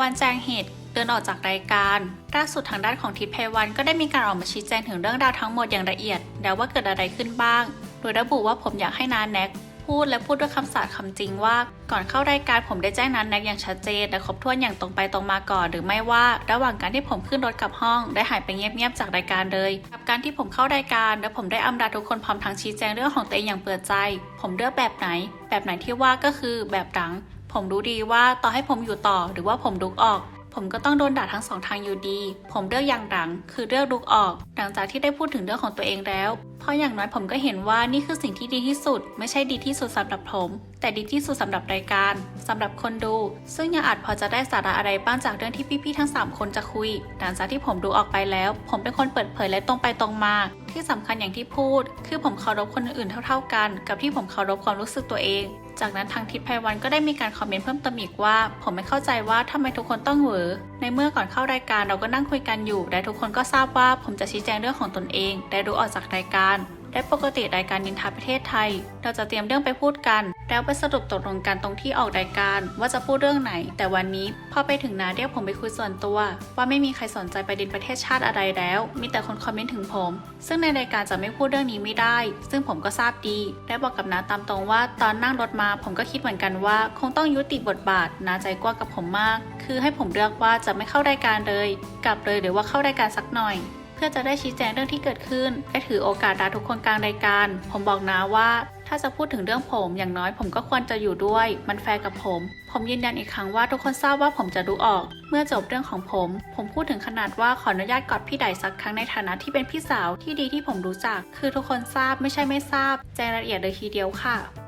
วันแจ้งเหตุเดินออกจากรายการล่าสุดทางด้านของทิศไพวันก็ได้มีการออกมาชี้แจงถึงเรื่องราวทั้งหมดอย่างละเอียด แล้วว่าเกิดอะไรขึ้นบ้าง โดยระบุว่าผมอยากให้นานแน็กพูดและพูดด้วยคำสาดคำจริงว่า ก่อนเข้ารายการผมได้แจ้งนันแน็กอย่างชัดเจนและครบถ้วนอย่างตรงไปตรงมาก่อน หรือไม่ว่าระหว่างการที่ผมขึ้นรถกลับห้อง ได้หายไปเงียบๆจากรายการเลยกับการที่ผมเข้ารายการ และผมได้อำลาทุกคนพร้อมทั้งชี้แจงเรื่องของตัวเองอย่างเปิดใจ ผมเลือกแบบไหน แบบไหนที่ว่าก็คือแบบหลัง ผมรู้ดีว่าต่อให้ผมอยู่ต่อหรือว่าผมลุกออก ผมก็ต้องโดนด่าทั้งสองทางอยู่ดี ผมเลือกอย่างหลัง คือเลือกลุกออก หลังจากที่ได้พูดถึงเรื่องของตัวเองแล้ว เพราะอย่างน้อยผมก็เห็นว่านี่คือสิ่งที่ดีที่สุด ไม่ใช่ดีที่สุดสำหรับผม แต่ดีที่สุดสำหรับรายการสำหรับคนดู ซึ่งยังอาจพอจะได้สาระอะไรบ้างจากเรื่องที่พี่ๆทั้ง 3 คนจะคุย หลังจากที่ผมดูออกไปแล้ว ผมเป็นคนเปิดเผยและตรงไปตรงมาที่สำคัญอย่างที่พูด คือผมเคารพคนอื่นเท่า ๆกัน กับที่ผมเคารพความรู้สึกตัวเอง จากนั้นทางทิพไพวันก็ได้มีการคอมเมนต์เพิ่มเติมอีกว่า ผมไม่เข้าใจว่าทำไมทุกคนต้องเหวอในเมื่อก่อนเข้ารายการเราก็นั่งคุยกันอยู่ และทุกคนก็ทราบว่าผมจะชี้แจงเรื่องของตนเองและรู้ออกจากรายการ และปกติรายการนินทาประเทศไทย เราจะเตรียมเรื่องไปพูดกัน แล้วไปสรุปตกลงกันตรงที่ออกรายการ ว่าจะพูดเรื่องไหน แต่วันนี้พอไปถึงนาเรียกผมไปคุยส่วนตัว ว่าไม่มีใครสนใจประเด็นประเทศชาติอะไรแล้ว มีแต่คนคอมเมนต์ถึงผม ซึ่งในรายการจะไม่พูดเรื่องนี้ไม่ได้ ซึ่งผมก็ทราบดีและบอกกับนาตามตรงว่าตอนนั่งรถมาผมก็คิดเหมือนกันว่า คงต้องยุติบทบาทนาใจกว้างกับผมมาก คือให้ผมเลือกว่าจะไม่เข้ารายการเลย กลับเลยหรือว่าเข้ารายการสักหน่อย เพื่อจะได้ชี้แจงเรื่องที่เกิดขึ้นและถือโอกาสด่าทุกคนกลางรายการ ผมบอกนะว่าถ้าจะพูดถึงเรื่องผมอย่างน้อยผมก็ควรจะอยู่ด้วย มันแฟร์กับผม ผมยืนยันอีกครั้งว่าทุกคนทราบว่าผมจะดูออก เมื่อจบเรื่องของผม ผมพูดถึงขนาดว่าขออนุญาตกอดพี่ไดสักครั้งในฐานะที่เป็นพี่สาวที่ดีที่ผมรู้จัก คือทุกคนทราบไม่ใช่ไม่ทราบแจงรายละเอียดเลยทีเดียวค่ะ